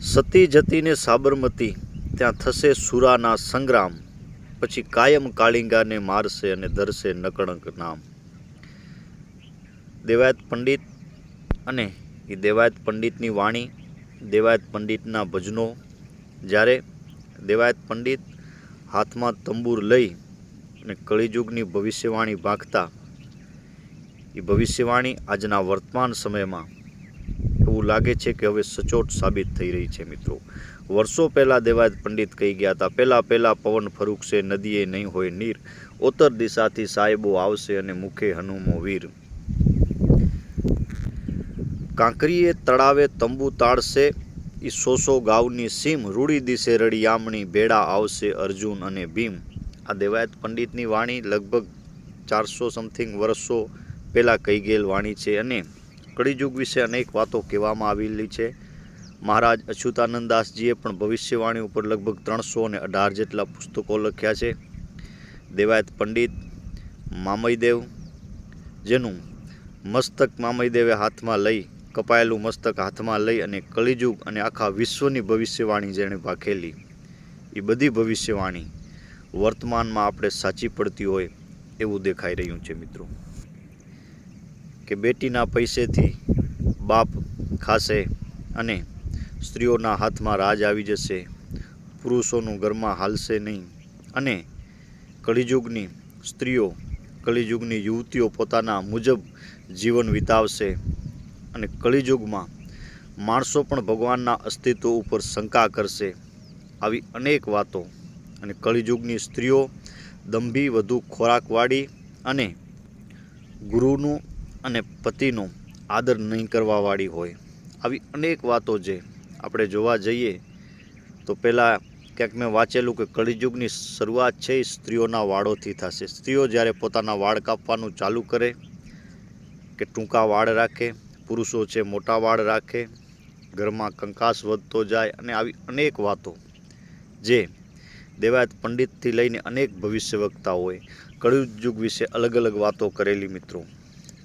સતી જતીને સાબરમતી, ત્યાં થશે સુરાના સંગ્રામ. પછી કાયમ કાળિંગાને મારશે અને ધરશે નકળંક નામ. દેવાયત પંડિત અને એ દેવાયત પંડિતની વાણી, દેવાયત પંડિતના ભજનો. જ્યારે દેવાયત પંડિત હાથમાં તંબુર લઈ અને કળીજુગની ભવિષ્યવાણી ભાંખતા એ ભવિષ્યવાણી આજના વર્તમાન સમયમાં એવું લાગે છે કે હવે સચોટ સાબિત થઈ રહી છે, મિત્રો. વર્ષો પહેલાં દેવાયત પંડિત કહી ગયા હતા, પહેલાં પહેલાં પવન ફરૂકશે નદીએ નહીં હોય નીર. ઉત્તર દિશાથી સાહેબો આવશે અને મુખે હનુમો વીર. કાંકરીએ તળાવે તંબુ તાળશે. ઈ સોસો ગાવની સીમ રૂડી દિશે રળિયામણી ભેડા આવશે અર્જુન અને ભીમ. આ દેવાયત પંડિતની વાણી લગભગ ચારસો સમથિંગ વર્ષો પહેલાં કહી ગયેલ વાણી છે અને કળિયુગ વિશે અનેક વાતો કહેવામાં આવેલી છે. મહારાજ અચ્યુતાનંદદાસજીએ પણ ભવિષ્યવાણી ઉપર લગભગ ત્રણસો અને અઢાર જેટલા પુસ્તકો લખ્યા છે. દેવાયત પંડિત મામયદેવ, જેનું મસ્તક મામયદેવે હાથમાં લઈ, કપાયેલું મસ્તક હાથમાં લઈ અને કળિયુગ અને આખા વિશ્વની ભવિષ્યવાણી જેણે ભાખેલી એ બધી ભવિષ્યવાણી વર્તમાનમાં આપણે સાચી પડતી હોય એવું દેખાઈ રહ્યું છે મિત્રો. કે બેટીના પૈસેથી બાપ ખાશે અને સ્ત્રીઓના હાથમાં રાજ આવી જશે. પુરુષોનું ઘરમાં હાલશે નહીં. અને કળિયુગની સ્ત્રીઓ, કળિયુગની યુવતીઓ પોતાના મુજબ જીવન વિતાવશે અને કળિયુગમાં માણસો પણ ભગવાનના અસ્તિત્વ ઉપર શંકા કરશે. આવી અનેક વાતો અને કળિયુગની સ્ત્રીઓ દંભી વધુ ખોરાકવાળી અને ગુરુનું અને પતિનો આદર નહીં કરવાવાળી હોય. આવી અનેક વાતો જે આપણે જોવા જઈએ, તો પહેલાં ક્યાંક મેં વાંચેલું કે કળિયુગની શરૂઆત છે એ સ્ત્રીઓના વાળોથી થશે. સ્ત્રીઓ જ્યારે પોતાના વાળ કાપવાનું ચાલુ કરે, કે ટૂંકા વાળ રાખે, પુરુષો છે મોટા વાળ રાખે, ઘરમાં કંકાસ વધતો જાય અને આવી અનેક વાતો જે દેવાયત પંડિતથી લઈને અનેક ભવિષ્ય વક્તાઓએ કળિયુગ વિશે અલગ અલગ વાતો કરેલી મિત્રો.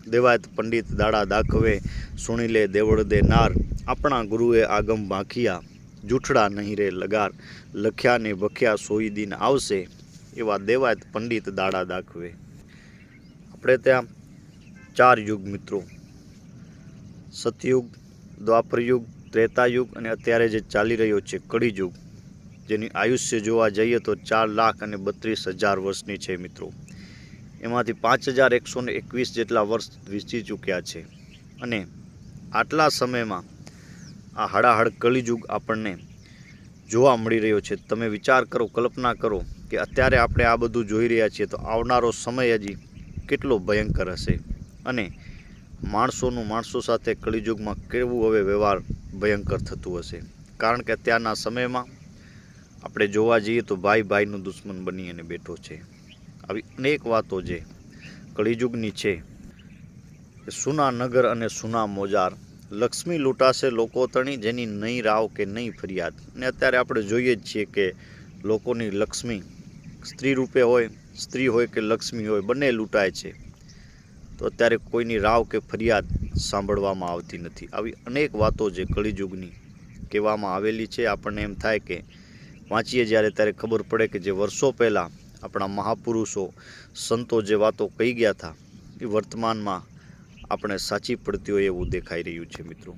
દેવાયત પંડિત દાડા દાખવે, સુણી લે દેવળ દે નાર. આપણા ગુરુએ આગમ બાંખિયા, જૂઠડા નહીં રે લગાર. લખ્યા ને ભખ્યા સોઈ દિન આવશે, એવા દેવાયત પંડિત દાડા દાખવે. આપણે ત્યાં ચાર યુગ મિત્રો. સતયુગ, દ્વાપરયુગ, ત્રેતાયુગ અને અત્યારે જે ચાલી રહ્યો છે કળિયુગ જેની આયુષ્ય જોવા જઈએ તો ચાર લાખ અને બત્રીસ હજાર વર્ષની છે મિત્રો. એમાંથી પાંચ હજાર એકસો ને એકવીસ જેટલા વર્ષ વીતી ચૂક્યા છે. અને આટલા સમયમાં આ હડાહડ કળિયુગ આપણને જોવા મળી રહ્યો છે. તમે વિચાર કરો, કલ્પના કરો કે અત્યારે આપણે આ બધું જોઈ રહ્યા છીએ તો આવનારો સમય હજી કેટલો ભયંકર હશે? અને માણસોનું માણસો સાથે કળીયુગમાં કેવું હવે વ્યવહાર ભયંકર થતું હશે? કારણ કે અત્યારના સમયમાં આપણે જોવા જઈએ તો ભાઈ ભાઈનું દુશ્મન બની અને બેઠો છે. આવી અનેક વાતો જે કળીયુગની છે. સુના નગર અને સુના મોજાર લક્ષ્મી લૂંટાશે લોકો તણી જેની નહીં રાવ કે નહીં ફરિયાદ. અને અત્યારે આપણે જોઈએ જ છીએ કે લોકોની લક્ષ્મી સ્ત્રી રૂપે હોય, સ્ત્રી હોય કે લક્ષ્મી હોય, બંને લૂંટાય છે. તો અત્યારે કોઈની રાવ કે ફરિયાદ સાંભળવામાં આવતી નથી. આવી અનેક વાતો જે કળીયુગની કહેવામાં આવેલી છે. આપણને એમ થાય કે વાંચીએ જ્યારે ત્યારે ખબર પડે કે જે વર્ષો પહેલાં આપણા મહાપુરુષો, સંતો જે વાતો કહી ગયા હતા, એ વર્તમાનમાં આપણે સાચી પડતી હોય એવું દેખાઈ રહ્યું છે મિત્રો.